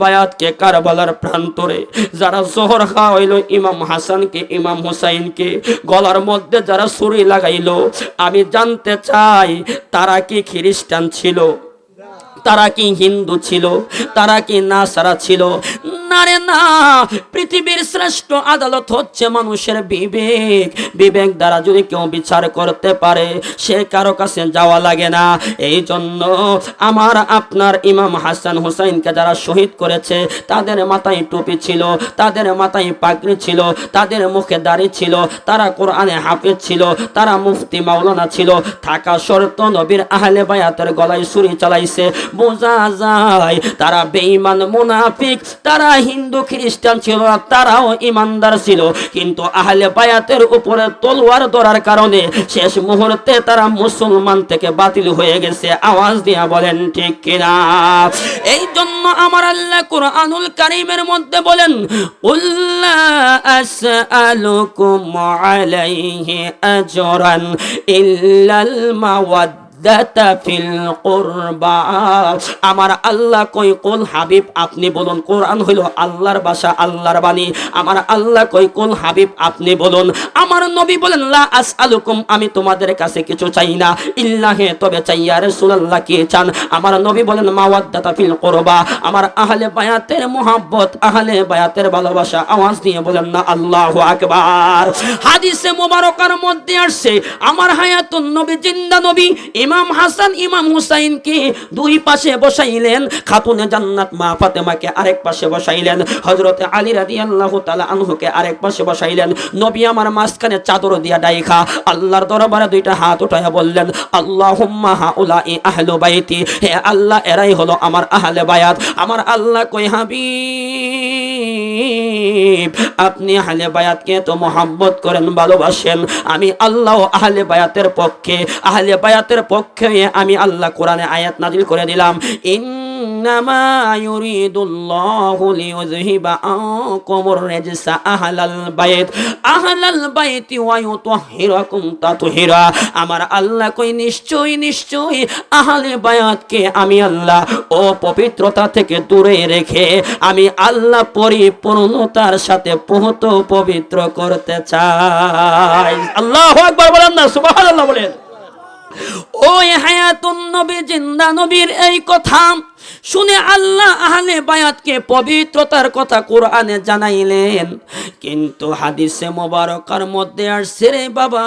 বায়াতকে কারবালার প্রান্তরে, যারা জোহর খাওয়াইল ইমাম হাসানকে, ইমাম হুসাইনকে, গলার মধ্যে যারা ছুরি লাগাইলো, আমি জানতে চাই তারা কি খ্রিস্টান ছিল। তারা কি হিন্দু ছিল? তারা কি নাসারা ছিল? না রে না, পৃথিবীর শ্রেষ্ঠ আদালত হচ্ছে মানুষের বিবেক। বিবেক দ্বারা যদি কেউ বিচার করতে পারে, সে কারও কাছে যাওয়া লাগে না। এই জন্য আমার, আপনার ইমাম হাসান হুসাইনকে যারা শহীদ করেছে, তাদের মাথায় টুপি ছিল, তাদের মাথায় পাগড়ি ছিল, তাদের মুখে দাড়ি ছিল, তারা কোরআনে হাফেজ ছিল, তারা মুফতি মাওলানা ছিল। থাকা শর্ত নবীর আহলে বায়াতের গলায় ছুরি চালাইছে বোঝা যায় তারা বেঈমান মুনাফিক তারা হিন্দু খ্রিস্টান ছিল না, তারাও ইমানদার ছিল। কিন্তু আহলে বায়াতের উপরে তলোয়ার ধরার কারণে শেষ মুহূর্তে তারা মুসলমান থেকে বাতিল হয়ে গেছে। আওয়াজ দিয়া বলেন ঠিক কিনা? এই জন্য আমার আল্লাহ কোরআনুল কারীমের মধ্যে বলেন উল্লা আসআলুকুম আলাইহি আজরান ইল্লাল মাওয়াদ আমার আল্লাহ কই, কোন হাবিব আপনি বলুন, কোরআন হইল আল্লাহর ভাষা, আল্লাহর বাণী। আমার আল্লাহ কই, কোন হাবিব আপনি বলুন? আমার নবী বলেন, লা আসআলুকুম, আমি তোমাদের কাছে কিছু চাই না। ইল্লাহে, তবে চাই, ইয়া রাসূলুল্লাহ, কি চান? আমার নবী বলেন, মাওয়াদ্দাতা ফিল কুরবা। আমার আহলে বায়াতের মোহাব্বত, আহলে বায়াতের ভালোবাসা, আওয়াজ দিয়ে বলেন না, আল্লাহু আকবার। হাদিসে মোবারকার মধ্যে আসছে, আমার হায়াতুন নবী, জিন্দা নবী ইমাম হাসান, ইমাম হুসাইনকে দুই পাশে বসাইলেন। খাতুনে জান্নাত মা ফাতেমাকে আরেক পাশে বসাইলেন। হযরতে আলী রাদিয়াল্লাহু তাআলা আনহুকে আরেক পাশে বসাইলেন। নবী আমার মাঝখানে চাদর দিয়া ডাইখা আল্লাহর দরবারে দুইটা হাত উঠাইয়া বললেন, আল্লাহুম্মা হাউলাই আহলু বাইতি, হে আল্লাহ এরাই হলো আমার আহলে বায়াত। আমার আল্লাহ কই হাবিব? আপনি আহলে বায়াতকে তো মোহাম্মত করেন, ভালোবাসেন। আমি আল্লাহ আহলে বায়াতের পক্ষে, আহলে বায়াতের পক্ষে আমি আল্লাহ কোরআনে আয়াত নাজিল করে দিলাম। আমার আল্লাহ কই বায়াতকে আমি আল্লাহ ও পবিত্রতা থেকে দূরে রেখে আমি আল্লাহ পরিপূর্ণতার সাথে পবিত্র করতে চাই। আল্লাহ বলেন না, সুবহানাল্লাহ বলেন। ওই হায়াতুন নবী জিন্দা নবীর এই কথা। শুনে আল্লাহ আহলে বায়াতকে পবিত্রতার কথা কোরআনে জানাইলেন। কিন্তু হাদিসে মোবারকার মধ্যে আসছে রে বাবা,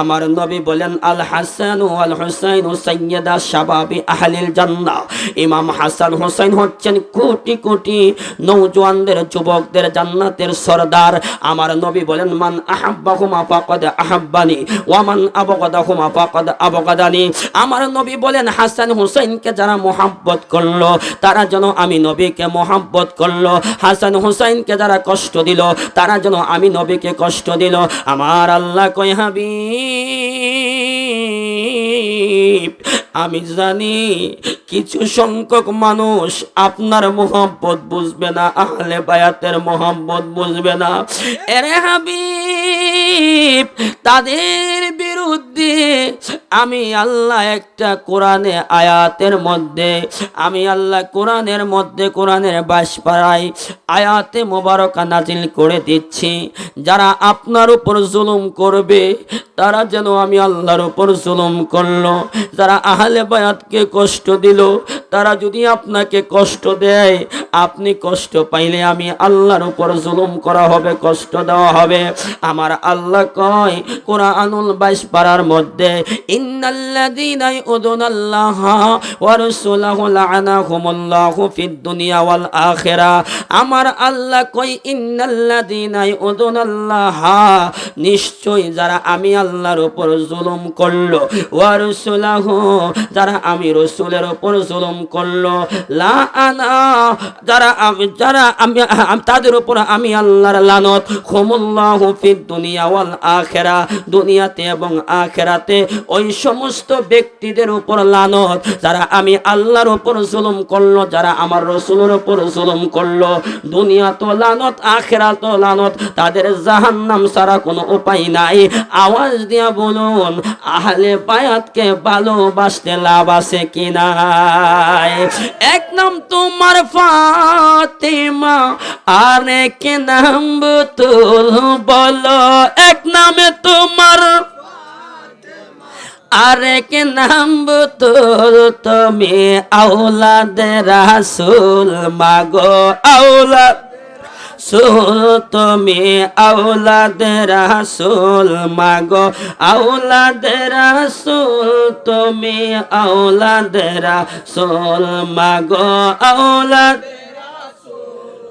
আমার নবী বলেন, আল হাসান আল হুসাইন সাইয়্যিদা শাবাবি আহলিল জান্নাহ। ইমাম হাসান হুসাইন হচ্ছেন কোটি কোটি নৌজওয়ানদের, যুবকদের, জান্নাতের সরদার। আমার নবী বলেন, মান আহাব্বাহুমা ফাকাদ আহাব্বানি ওয়া মান আবগাদাহুমা ফাকাদ আবগাদানি। আমার নবী বলেন, হাসান হুসাইনকে যারা মোহাব্বত করল। তারা যেন আমি নবীকে মোহাব্বত করল। হাসান হুসাইনকে যারা কষ্ট দিল, তারা যেন আমি নবীকে কষ্ট দিল। আমার আল্লাহ কই হাবিব আমি জানি কিছু সংখ্যক মানুষ আপনার মোহাম্মত বুঝবে না, আহলে বায়াতের মোহাম্মত বুঝবে না। এরে হাবিব, তাদের বিরুদ্ধে আমি আল্লাহ একটা কোরআনে আয়াতের মধ্যে, আমি আল্লাহ কোরআনের মধ্যে কোরআনের বাস পাড়াই আয়াতে মোবারকা নাজিল করে দিচ্ছি। যারা আপনার উপর জুলুম করবে, তারা যেন আমি আল্লাহর উপর জুলুম করল। যারা আহলে বায়াতকে কষ্ট দিল। তারা যদি আপনাকে কষ্ট দেয় আপনি কষ্ট পাইলে আমি আল্লাহর উপর জুলুম করা হবে, কষ্ট দেওয়া হবে। আমার আল্লাহ কয়, কোরআনুল বাইশ পাড়ার মধ্যে আমার আল্লাহ নিশ্চয় যারা আমি আল্লাহর উপর জুলুম করল যারা আমি রসুলের উপর জুলুম করল লা আনা যারা যারা আমি তাদের উপর আমি আল্লাহর লানত। খুমুল্লাহু ফিদ দুনিয়া ওয়াল আখেরা। দুনিয়াতে এবং আখেরাতে ওই সমস্ত ব্যক্তিদের উপর লানত। যারা আমি আল্লাহর উপর জুলুম করল, যারা আমার রসুলের উপর জুলুম করল দুনিয়া তো লানত আখেরা তো লানত, তাদের জাহান্নাম ছাড়া কোনো উপায় নাই। আওয়াজ দিয়া বলুন, আহলে বায়াতকে ভালোবাসতে লাভ আছে কি নাই? এক নাম তোমার ফাতেমা আর এক নাম বুতুল বলো, এক নামে তোমার। আরেক নাম বুতুল তুমি আউলাদ রাসুল, মাগো আউলাদ সুল তুমি আউলাদ রাসুল, মাগো আউলাদ রাসুল, তুমি আউলাদ রাসুল, মাগো আউলাদ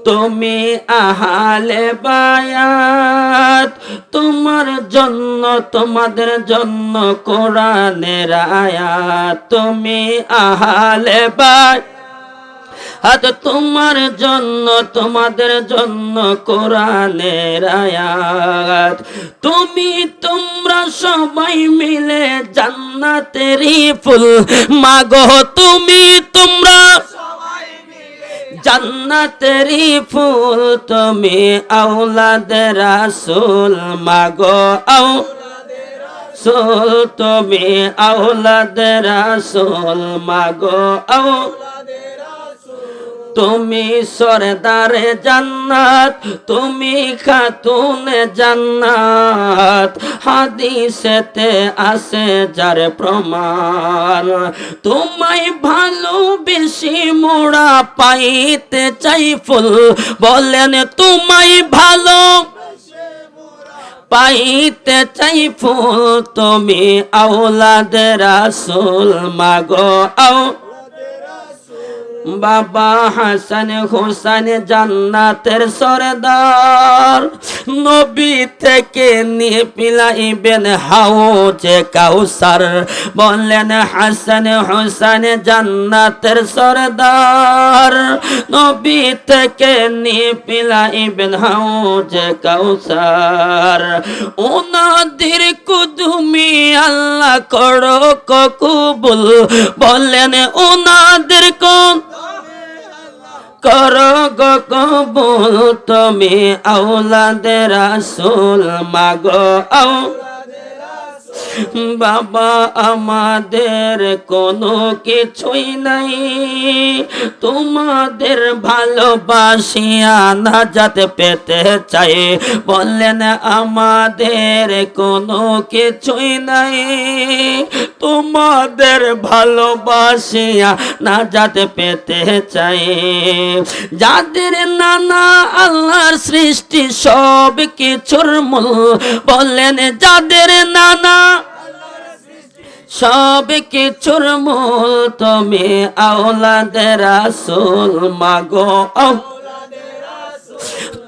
তুমি আহালে বায়াত, তোমার জন্য, তোমাদের জন্য কোরআনের আয়াত। তুমি আহালে বায়াত হাত তোমার জন্য, তোমাদের জন্য কোরআনের আয়াত। তুমি তোমরা সবাই মিলে জান্নাতেরই ফুল, মাগো তুমি তোমরা জান্নাতেরই ফুল তুমি আউলাদ রাসূল মাগো আউ সুল তুমি আউলাদ রাসূল মাগো আও তুমি সরদারে জান্নাত, তুমি খাতুনে জান্নাত। হাদিসেতে আছে যার প্রমাণ, তোমায় ভালো বেশি মোড়া পাইতে চাই ফুল। বলেন, তোমায় ভালো পাইতে চাই ফুল। তুমি আউলাদ রাসূল, মাগো আও বাবা হাসান হোসেন জান্নাতের সরদার। নবী থেকে নিয়ে পিলাইবেন হাউজে কাউসার। বললেন, হাসান হোসেন জান্নাতের সরদার। নবী থেকে নিয়ে পিলাইবেন হাউজে কাউসার। ওনাদের কুদুমি আল্লাহ করো ককুবুল বললেন ওনাদের কোন করো গো কবুল তুমি আউলাদে রাসূল মাগো আও বাবা, আমাদের কোনো কিছুই নাই। তোমাদের ভালোবাসিয়া না যাতে পেতে চাই। বললেন, আমাদের কোনো কিছুই নাই। তোমাদের ভালোবাসিয়া না যাতে পেতে চাই। যাদের নানা আল্লাহর সৃষ্টি সব কিছুর মূল, বললেন, যাদের নানা সব কিছুর মূল তুমি আওলাদে রাসূল, মাগো।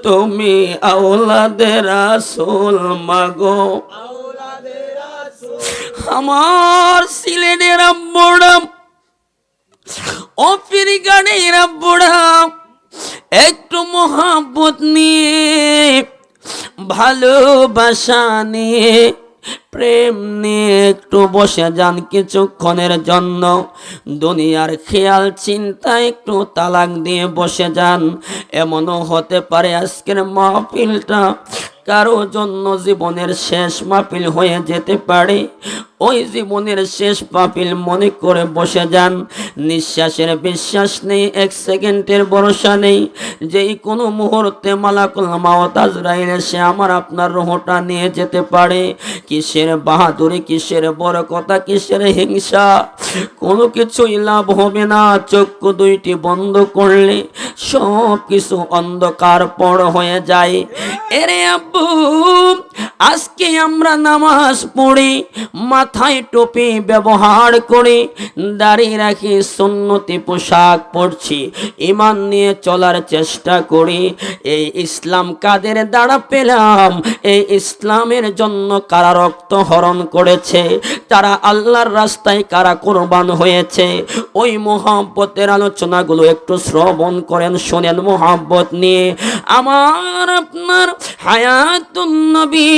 তুমি আওলাদে রাসূল, মাগো। আমার সিলেটের আব্বুড়া আফ্রিকানের আব্বুড়া একটু মহাব্বত নিয়ে, ভালোবাসা নিয়ে প্রেম নিয়ে একটু বসে যান কিছুক্ষণের জন্য। দুনিয়ার খেয়াল, চিন্তা, একটু তালাক দিয়ে বসে যান। এমনও হতে পারে আজকের মাহফিলটা কারও জন্য জীবনের শেষ মাহফিল হয়ে যেতে পারে। ওই জীবনের শেষ মাহফিল মনে করে বসে যান। নিঃশ্বাসের বিশ্বাস নেই, এক সেকেন্ডের ভরসা নেই। যেই কোনো মুহূর্তে মালাকুল মাওত এসে আমার আপনার রোহটা নিয়ে যেতে পারে। কিসের বাহাদুরি, কিসের বড় কথা কিসের হিংসা? কোনো কিছুই লাভ হবে না। চক্ষু দুইটি বন্ধ করলে সব কিছু অন্ধকার পর হয়ে যায়। এরে আব্বু আজকে আমরা নামাজ পড়ি, মাথায় টুপি ব্যবহার করি, দাঁড়িয়ে রাখি, সুন্নতি পোশাক পরছি ইমান নিয়ে চলার চেষ্টা করি। এই ইসলাম কাদের দ্বারা পেলাম? এই ইসলামের জন্য কারা রক্ত হরণ করেছে? তারা আল্লাহর রাস্তায় কারা কোরবান হয়েছে? ওই মোহাব্বতের আলোচনাগুলো একটু শ্রবণ করেন, শোনেন মোহাব্বত নিয়ে। আমার আপনার হায়াতুন নবী,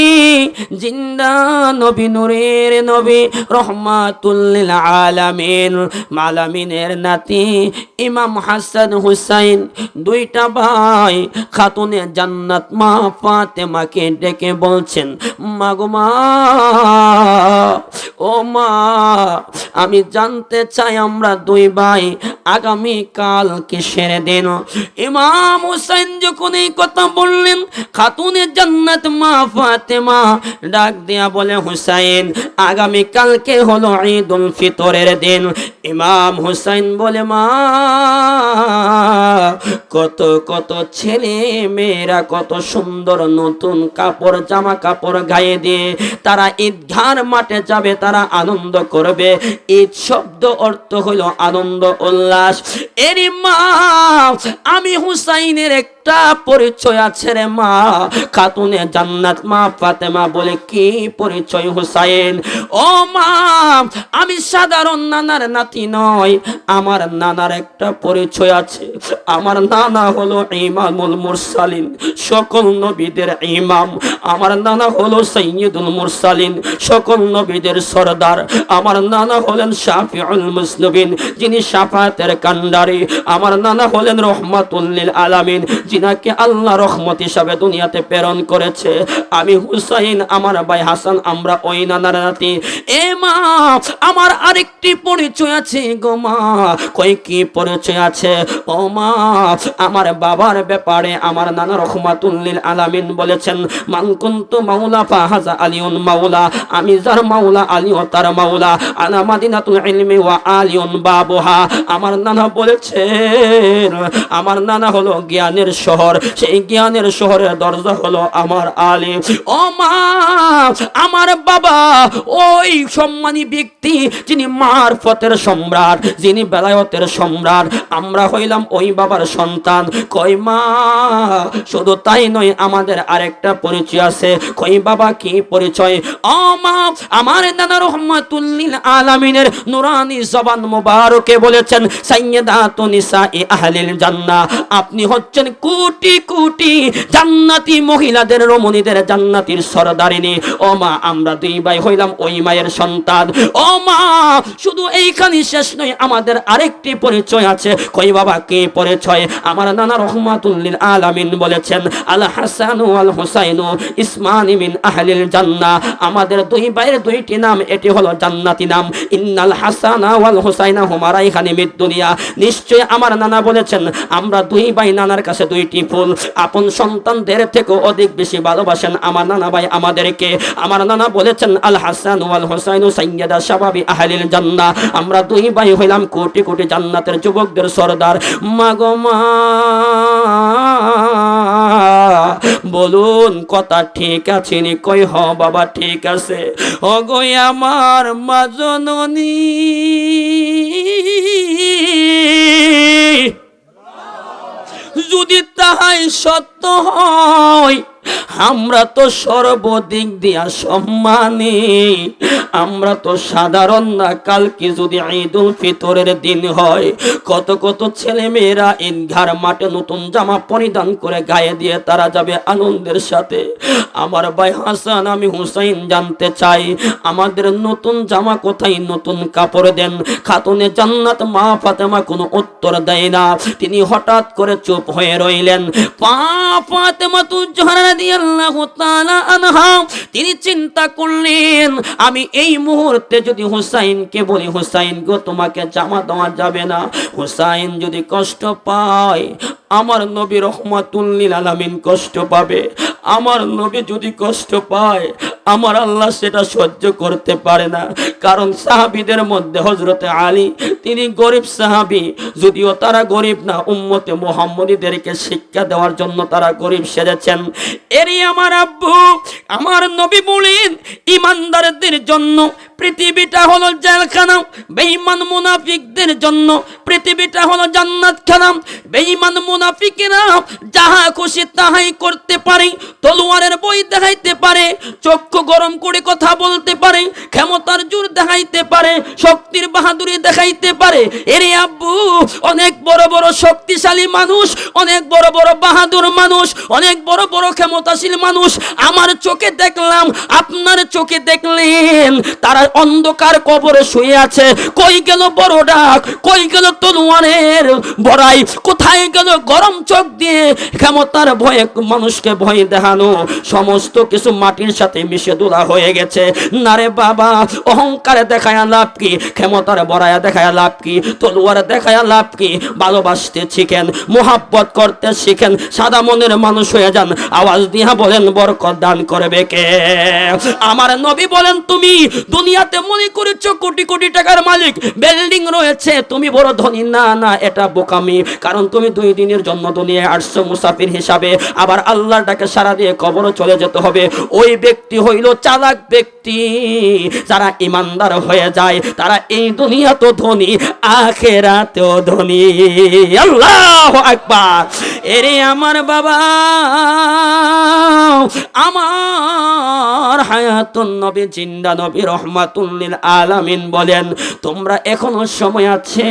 জিন্দা নবী, নূরের নবী রহমাতুল্লিল আলামিন, মালামিনের নাতি, ইমাম হাসান হুসাইন, দুইটা ভাই খাতুনে জান্নাত মা ফাতেমাকে ডেকে বলছেন মাগো মা, ও মা, আমি জানতে চাই আমরা দুই ভাই আগামী কাল কিসের দিন? ইমাম হুসাইন যখন এই কথা বললেন, খাতুনে জান্নাত মা ফাতেমা। ডাক দিয়া বলে, হুসাইন আগামী কালকে হলো ঈদ উল ফিতরের দিন। ইমাম হুসাইন বলে, মা, কত কত ছেলে মেয়েরা কত সুন্দর নতুন কাপড়, জামা কাপড় গায়ে দিয়ে তারা ঈদগার মাঠে যাবে, তারা আনন্দ করবে। ঈদ শব্দ অর্থ হলো আনন্দ, উল্লাস। এরই মা, আমি হুসাইনের একটা পরিচয় আছে রে মা। খাতুনে জান্নাত মা, ফাতেমা বলে, কি পরিচয় হুসাইন? ও মা, আমি সাধারণ নানার নাতি নয় আমার নানার একটা পরিচয় আছে। আমার নানা হলো ইমামুল মুরসালিন, সকল নবীদের ইমাম। আমার নানা হলো সৈয়দুল মুরসালিন, সকল নবীদের সরদার। আমার নানা হলেন শাফিউল মুসলিমিন, যিনি শাফাতের কান্ডারি আমার নানা হলেন রহমাতুল্লিল আলামিন যিনাকে আল্লাহ রহমত হিসাবে দুনিয়াতে প্রেরণ করেছে, আমি হুসাইন, আমার ভাই হাসান, আমরা ওই নানার নাতি। এ মা, আমার আরেকটি পরিচয় আছে গো মা। কই, কি পরিচয় আছে? ও মা, আমার বাবার ব্যাপারে আমার নানা রহমাতুল্লিল আলামিন বলেছেন, মান কুনতু মাওলা ফাহাজা আলিউন মাওলা, আমি যার মাওলা, আলিও তার মাওলা। আনা মাদিনাতুল ইলমি ওয়া আলিউন বাবুহা। আমার নানা বলেছেন, আমার নানা হলো জ্ঞানের শহর সেই জ্ঞানের শহরের দরজা হলো আমার আলী। ও মা, আমার বাবা, ওই সম্মানী ব্যক্তি যিনি মারফতের সম্রাট, যিনি বেলায়তের সম্রাট। আমরা হইলাম ওই বাবার সন্তান। কই মা, শুধু তাই নয়, আমাদের আরেকটা পরিচয় আছে। কই বাবা, কি পরিচয়? ও মা, আমার নানা রহমাতুল্লিল আলামিনের নুরানি জবান মুবারকে বলেছেন, সাইয়্যিদাতু নিসাই আহলিল জান্নাহ। আপনি হচ্ছেন কোটি কোটি জান্নাতি মহিলাদের, রমণীদের জান্নাতির সরদারিনী। ও মা, আমরা দুই ভাই হইলাম ওই মায়ের সন্তান। ও মা, শুধু এইখানে শেষ নয়, আমাদের আরেকটি পরিচয় আছে। কই বাবা, কে পরিচয়? আমার নানা রহমাতুল্লিল আলামিন বলেছেন, আল হাসান আল হুসাইন ইসমান মিন আহলিল জান্নাহ আমাদের দুই ভাইয়ের দুইটি নাম, এটি হলো জান্নাতি নাম। ইন্নাল হাসানা ওয়াল হুসাইনা হুমা রাইহানি মিদ দুনিয়া। নিশ্চয় আমার নানা বলেছেন, আমরা দুই ভাই নানার কাছে দুইটি ফুল। আপন সন্তানদের থেকে অধিক বেশি ভালোবাসেন আমার নানা ভাই আমাদেরকে। আমার নানা বলেছেন, আল হাসান ওয়াল হুসাইন সাইয়্যিদা শাবাবি আহলিল জান্নাহ। আমরা দুই ভাই হইলাম কোটি কোটি জান্নাতের যুবকদের সরদার। মাগো মা, বলুন, কথা ঠিক আছে নি? কই হ, বাবা, ঠিক আছে। গো আমার মা জননী যদি তাহাই সত্য হয় আমরা তো সর্বদিক দিয়া সম্মানী। আমরা তো সাধারণ না, কালকে যদি ঈদ উল ফিতরের দিন হয়, কত কত ছেলে মেয়েরা ঈদগার মাঠে নতুন জামা পরিধান করে গায়ে দিয়ে তারা যাবে আনন্দের সাথে। আমার ভাই হাসান, আমি হুসাইন জানতে চাই, আমাদের নতুন জামা কোথায়, নতুন কাপড় দেন? খাতুনে জান্নাত মা ফাতেমা কোনো উত্তর দেয় না। তিনি হঠাৎ করে চুপ হয়ে রইলেন। পা ফাতেমা তু জোহরা তিনি চিন্তা করলেন, আমি এই মুহূর্তে যদি হুসাইনকে বলি, হুসাইন গো, তোমাকে জামা দেওয়া যাবে না। হুসাইন যদি কষ্ট পায়, আমার নবী রহমাতুল্লিল আলামিন কষ্ট পাবে। আমার নবী যদি কষ্ট পায়, আমার আল্লাহ সেটা সহ্য করতে পারে না। কারণ সাহাবিদের মধ্যে হজরতে আলী, তিনি গরিব সাহাবি, যদিও তারা গরিব না, উম্মতে মোহাম্মদীদেরকে শিক্ষা দেওয়ার জন্য তারা গরিব সেরেছেন এরই আমার আব্বু, আমার নবী বলেন, ইমানদারদের জন্য পৃথিবীটা হলো জেলখানা, বেঈমান মুনাফিকদের জন্য পৃথিবীটা হলো জান্নাত খানা বেঈমান মুনাফিকেরা যাহা খুশি তাহাই করতে পারে, তলোয়ারের বই দেখাইতে পারে, চক্ষু গরম করে কথা বলতে পারে, ক্ষমতার জোর দেখাইতে পারে, শক্তির বাহাদুরি দেখাইতে পারে। এরে আব্বু, অনেক বড় বড় শক্তিশালী মানুষ, অনেক বড় বড় বাহাদুর মানুষ, অনেক বড় বড় ক্ষমতাশীল মানুষ, আমার চোখে দেখলাম, আপনার চোখে দেখলেন, তারা অন্ধকার কবরে শুয়ে আছে। কই গেল বড় ডাক? কই গেল তলোয়ারের বড়াই? কোথায় গেল গরম চোখ দিয়ে? ক্ষমতার ভয়ে মানুষকে ভয় দেখানো। সমস্ত কিছু মাটির সাথে মিশে দোলা হয়ে গেছে। না রে বাবা, অহংকারে দেখায় লাভ কি? ক্ষমতার বড়ায়া দেখায় লাভ কি? তলোয়ারে দেখায় লাভ কি? ভালোবাসতে শিখেন, মোহাব্বত করতে শিখেন, সাদা মনের মানুষ হয়ে যান, আওয়াজ দিয়া বলেন বরকত দান করবে কে? আমার নবী বলেন, তুমি দুনিয়াতে মনে করেছ কোটি কোটি টাকার মালিক, বিল্ডিং রয়েছে, তুমি বড় ধনী। না না, এটা বোকামি, কারণ তুমি দুই দিনের জন্য দুনিয়ায় আসছো মুসাফির হিসাবে। আবার আল্লাহটাকে সারা দিয়ে কবর চলে যেতে হবে। ওই ব্যক্তি হইল চালাক ব্যক্তি, যারা ইমানদার হয়ে যায়, তারা এই দুনিয়া তো ধনী, আখেরাতেও ধনী। আল্লাহ আকবার। এরে আমার বাবা! আমার হায়াতুন নবী, জিন্দা নবী রহমাতুল্লিল আলামিন বলেন, তোমরা এখনও সময় আছে,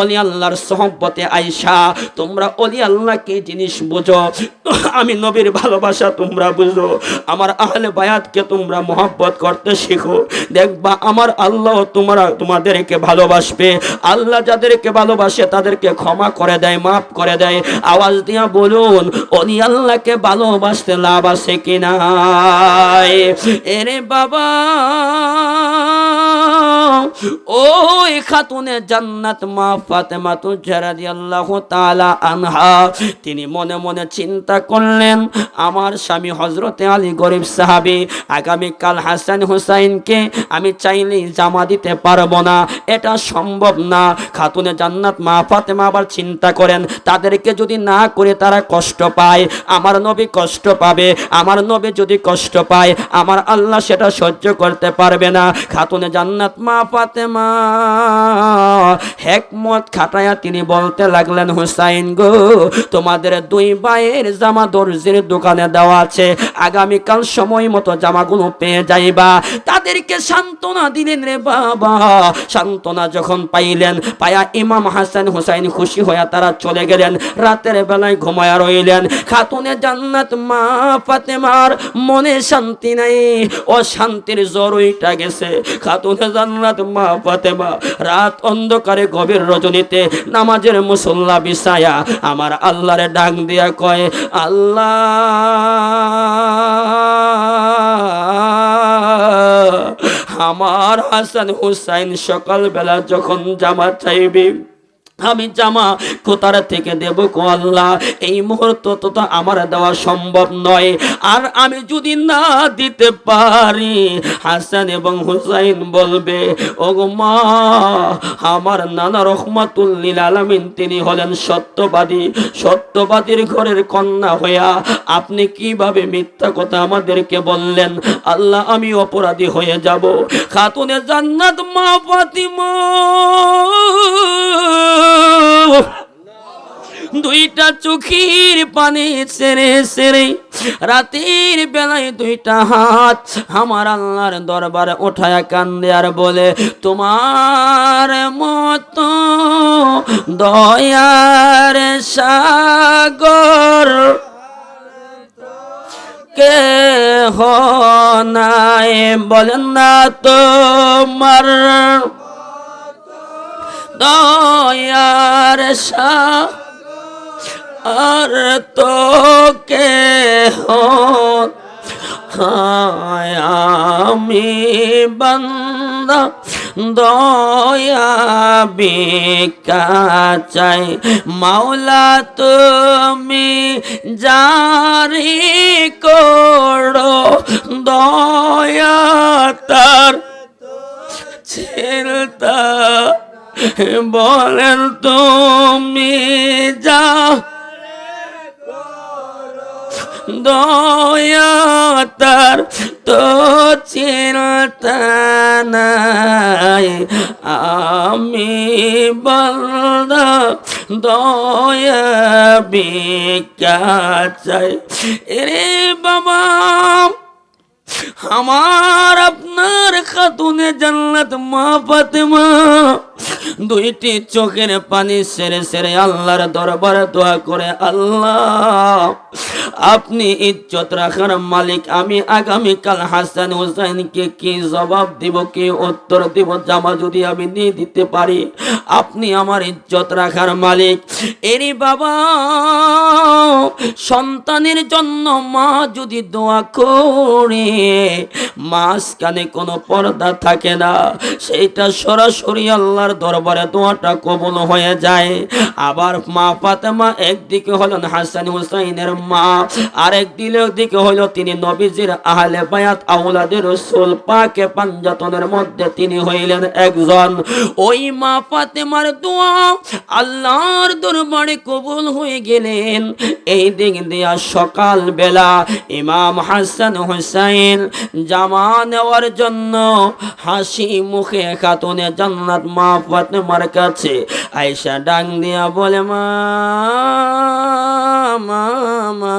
অলি আল্লাহর সহব্বতে আইসা তোমরা অলি আল্লাহ কি জিনিস বুঝো? আমি নবীর ভালোবাসা তোমরা বুঝো। আমার আহলে বায়াতকে তোমরা মহব্বত করতে শিখো। দেখবা আমার আল্লাহ তোমরা, তোমাদেরকে ভালোবাসবে। আল্লাহ যাদেরকে ভালোবাসে তাদেরকে ক্ষমা করে দেয়, মাফ করে দেয়। আওয়াজ দিয়া বলুন, অলি আল্লাহকে ভালোবাসতে লাভ আছে কিনা? এরে বাবা। ওই খাতুনে জান্নাত মা ফাতেমা তুজারা রাদিয়াল্লাহু তাআলা আনহা, তিনি মনে মনে চিন্তা করলেন, আমার স্বামী হজরতে আলী গরিব সাহাবী, আগামীকাল হাসান হুসাইনকে আমি চাইলেই জামা দিতে পারব না, এটা সম্ভব না। খাতুনে জান্নাত মা ফাতেমা আবার চিন্তা করেন, তাদেরকে যদি না করে তারা কষ্ট পায়, আমার নবী কষ্ট পাবে, আমার নবী যদি কষ্ট পায়, আমার আল্লাহ সেটা সহ্য করতে পারবে না। খাতুনে জান্নাত, মা ফাতেমা। হেকমত খাটায়া তিনি বলতে লাগলেন, হুসাইন গো, তোমাদের দুই ভাইয়ের জামা দর্জির দোকানে দেওয়া আছে। আগামীকাল সময় মতো জামাগুলো পেয়ে যাইবা। তাদেরকে সান্ত্বনা দিলেন রে বাবা। সান্ত্বনা যখন পাইলেন, পায়া ইমাম হাসান হুসাইন খুশি হইয়া তারা চলে গেলেন। রাতের বেলায় ঘুমায়া রইলেন। খাতুনে জান্নাত, মা ফাতেমার মনে শান্তি নাই ও শান্তির জরুরিটা গেছে। খাতুনে জান্নাত মা ফাতেমা রাত অন্ধকারে গভীর রজনীতে নামাজের মুসল্লা বিছায়া আমার আল্লাহরে ডাক দিয়া কয়, আল্লাহ, আমার হাসান হুসাইন সকালবেলা যখন জামা চাইবে আমি জামা কোথার থেকে দেব কো আল্লাহ? এই মুহূর্ত তো তো আমার দেওয়া সম্ভব নয়। আর আমি যদি না দিতে পারি, হাসান এবং হুসাইন বলবে ও মা, আমার নানা রহমাতুল্লিল আলামিন তিনি হলেন সত্যবাদী। সত্যবাদীর ঘরের কন্যা হইয়া আপনি কীভাবে মিথ্যা কথা আমাদেরকে বললেন? আল্লাহ, আমি অপরাধী হয়ে যাব। খাতুনে জান্নাত মা ফাতিমা। দুইটা চোখের পানি সেরে সেরে, রাতের বেলায় দুইটা হাত আমার আল্লাহর দরবারে ওঠায় কান্দে আর বলে, তোমার মতো দয়ার সাগর কে নাই। বলেন না তোমার দয়ার আর তো কে আমি বান্দা দয়া ভিক্ষা চাই মাওলা, তুমি জারি করো দয়া তার ছেলতা। বলেন তুমি যা দয়া তার তো চিন্তা নাই। আমি বলদা দয়া চাই। রে বাবা, আমার আপনার খাতুনে জান্নাত মা ফাতেমা। দুইটি চোখের পানি সেরে সেরে আল্লাহর দরবারে দোয়া করে, আল্লাহ, আপনি ইজ্জত রাখার মালিক। আমি আগামীকাল হাসান হুসাইনকে কি জবাব দিব, কি উত্তর দিব, জামা যদি আমি নিয়ে দিতে পারি? আপনি আমার ইজ্জত রাখার মালিক। এরি বাবা, সন্তানের জন্য মা যদি দোয়া করে, মাঝখানে কোনো পর্দা থাকে না। সেইটা সরাসরি আল্লাহর দরবারে দোয়াটা কবুল হয়ে যায়। আবার মা ফাতেমা একদিকে হলেন হাসান হুসাইনের মা, আরেক দিলের দিকে হলো তিনি নবীজির আহলে বায়াত আউলাদের রসুল, পাকে পাঞ্জাতনের মধ্যে তিনি হইলেন একজন। ওই মা ফাতেমার দোয়া আল্লাহর দরবারে কবুল হয়ে গেলেন। এই দিক দিয়া সকাল বেলা ইমাম হাসান হুসাইন জামা নেওয়ার জন্য হাসি মুখে খাতুনে জান্নাত মা ফাতেমার কাছে। আয়সা ডাং দিয়া বলে মা! মা মা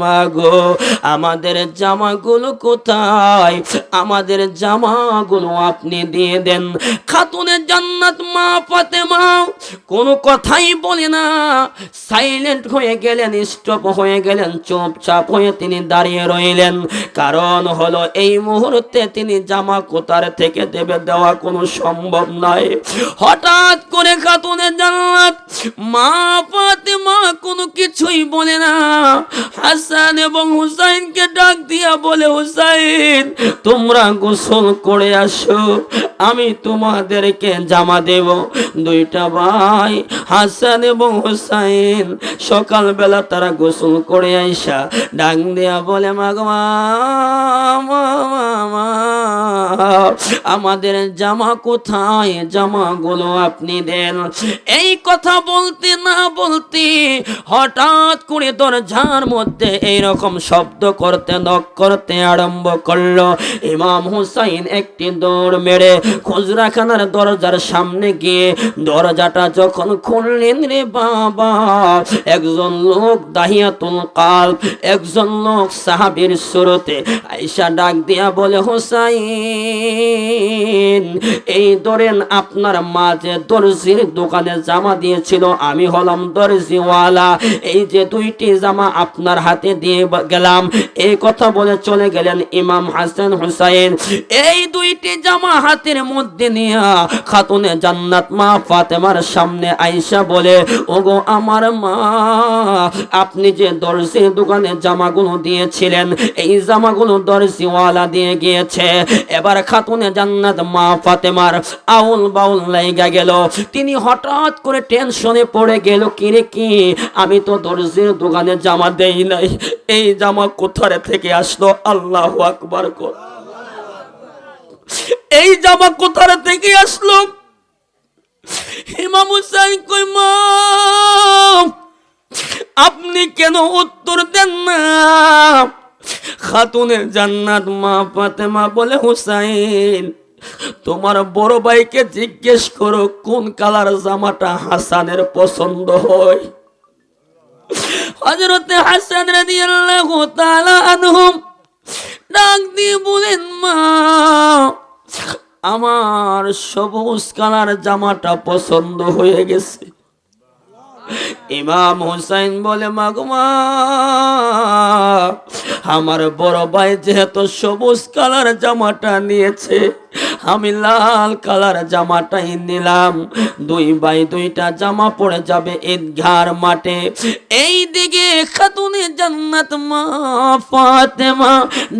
মা গো, আমাদের জামাগুলো কোথায়? আমাদের জামাগুলো আপনি দিয়ে দেন। খাতুনে জান্নাত মা ফাতেমা কোনো কথাই বলে না। সাইলেন্ট হয়ে গেলেন স্টপ হয়ে গেলেন, চুপচাপ হয়ে তিনি দাঁড়িয়ে রইলেন। কারণ হলো এই মুহূর্তে তিনি জামা কোতার থেকে দেবে দেওয়া কোনো সম্ভব নয়। হঠাৎ করে খাতুনে জান্নাত মা পাতে মা কোনো কিছুই বলে না। হাসান এবং হুসাইনকে ডাক দিয়া বলে, হুসাইন, তোমরা গোসল করে আসো, আমি তোমাদেরকে জামা দেব। দুইটা ভাই, হাসান এবং হুসাইন, সকালবেলা তারা গোসল করে আইসা ডাক দিয়া বলে মাগমা আমাদের জামা কোথায়? জামাগুলো আপনি দেন। এই কথা বলতে না বলতে হঠাৎ করে দরজার মধ্যে এইরকম শব্দ করতে নক করতে আরম্ভ করল। ইমাম হুসাইন একটি দৌড় মেরে খুচরাখানার দরজার সামনে গিয়ে দরজাটা যখন খুললেন রে বাবা, একজন লোক দাহিয়াতুল কাল একজন লোক সাহাবীর সুরতে আইসা ডাক দিয়া বলে, হুসাইন, এই ধরেন আপনার মা যে দর্জির দোকানে জামা দিয়েছিল, আমি হলাম দর্জিওয়ালা। এই যে দুইটি জামা আপনার হাতে দিয়ে গেলাম। এই কথা বলে চলে গেলেন ইমাম হাসান হুসাইন। এই দুইটি জামা হাতের মধ্যে নিয়ে খাতুনে জান্নাত মা ফাতেমার সামনে আইসা বলে, ওগো আমার মা, আপনি যে দর্জির দোকানে জামাগুলো দিয়েছিলেন, এই জামাগুলো দর্জিওয়ালা দিয়ে গিয়েছে। এবার খাতুনে জান্নাত মা ফাতেমার আউল বাউল লাইগা গেল। তিনি হঠাৎ করে টেনশনে পড়ে গেল, কিরে কি, আমি তো দর্জির দোকানে জামা দেই নাই। এই জামা কোথায় থেকে আসলো? আল্লাহ আকবার কর। এই জামা কোথায় থেকে আসলো? ইমাম হুসাইন কই আপনি কেন উত্তর দেন না? খাতুনের জান্নাত মা ফাতেমা বলে, হুসাইন, তোমার বড় ভাইকে জিজ্ঞেস করো, কোন কালার জামাটা হাসানের পছন্দ হয়? হজরতে হাসান রাদিয়াল্লাহু তাআলা আনহুম ডাক দিয়ে বলেন, মা, আমার সবুজ কালার জামাটা পছন্দ হয়ে গেছে। ইমাম হুসাইন বলে মাগমা আমার বড় ভাই যেহেতু সবুজ কালার জামাটা নিয়েছে আমি লাল কালার জামাটাই নিলাম। দুই বাই দুইটা জামা পড়ে যাবে ঈদগার মাঠে। এই দিকে খাতুনে জান্নাত মা, ফাতেমা,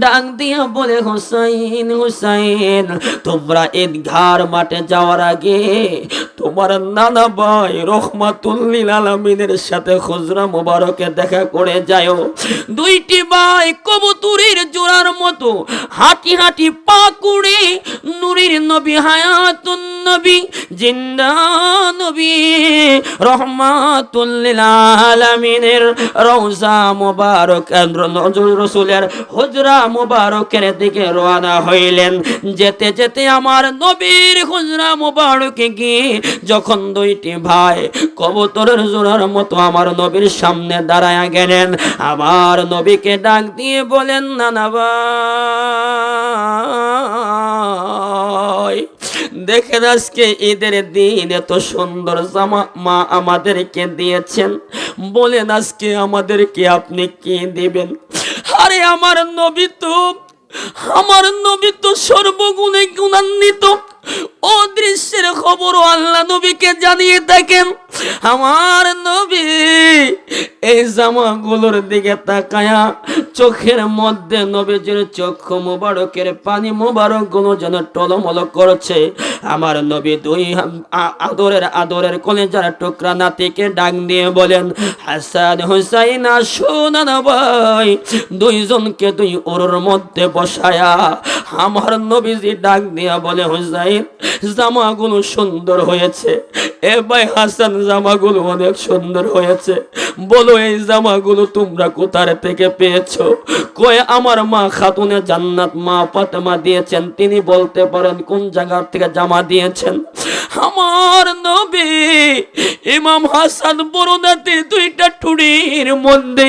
ডাক দিয়া বলে, হুসাইন হুসাইন, তোমরা ঈদগার মাঠে যাওয়ার আগে তোমার নানা ভাই রহমাতুল্লিল আলমিনের সাথে খুজরা মোবারকে দেখা করে যাও দুইটি ভাই কবুতুরের জোড়ার মতো হাঁটি হাঁটি পা কুড়ে নুরির নবী, হায়াতুন নবী, জিন্দা নবী রহমাতুল্লিল আলামিনের রওজা মোবারক রসুলের হুজরা মোবারকের দিকে রওনা হইলেন। যেতে যেতে আমার নবীর হুজরা মোবারকে গিয়ে যখন দুইটি ভাই কবুতরের জোড়ার মতো আমার নবীর সামনে দাঁড়ায়া গেলেন, আমার নবীকে ডাক দিয়ে বলেন, নানা ভাই দেখেন আজকে ঈদের দিন এত সুন্দর জামা মা আমাদেরকে দিয়েছেন। বলেন আজকে আমাদেরকে আপনি কি দিবেন? আরে আমার নবী তো, আমার নবী তো সর্বগুণে গুণান্বিত। ও দৃশ্যের খবরও আল্লাহ নবীকে জানিয়ে থাকেন আমার নবী এই জামাগুলোর দিকে তাকায়া চোখের মধ্যে নবীজির চক্ষু মোবারকের পানি মোবারকগুলো যেন টলমল করছে। আমার নবী দুই আদরের আদরের কলেজার টুকরা নাতিকে ডাক দিয়ে বলেন, হাসান হুসাইন শোনান ভাই। দুইজনকে দুই ওর মধ্যে বসায়া আমার নবীজি ডাক দিয়া বলে, হুসাইন, জামাগুলো সুন্দর হয়েছে। এ ভাই হাসান, জামাগুলো অনেক সুন্দর হয়েছে। বলো, এই জামাগুলো তোমরা কোথার থেকে পেয়েছ? কয়ে আমার মা খাতুনে জান্নাত মা ফাতেমা দিয়েছেন। তিনি বলতে পারেন, কোন জায়গার থেকে জামা দিয়েছেন? আমার নবী ইমাম হাসান বরুদাতে দুইটা টুড়ির মধ্যে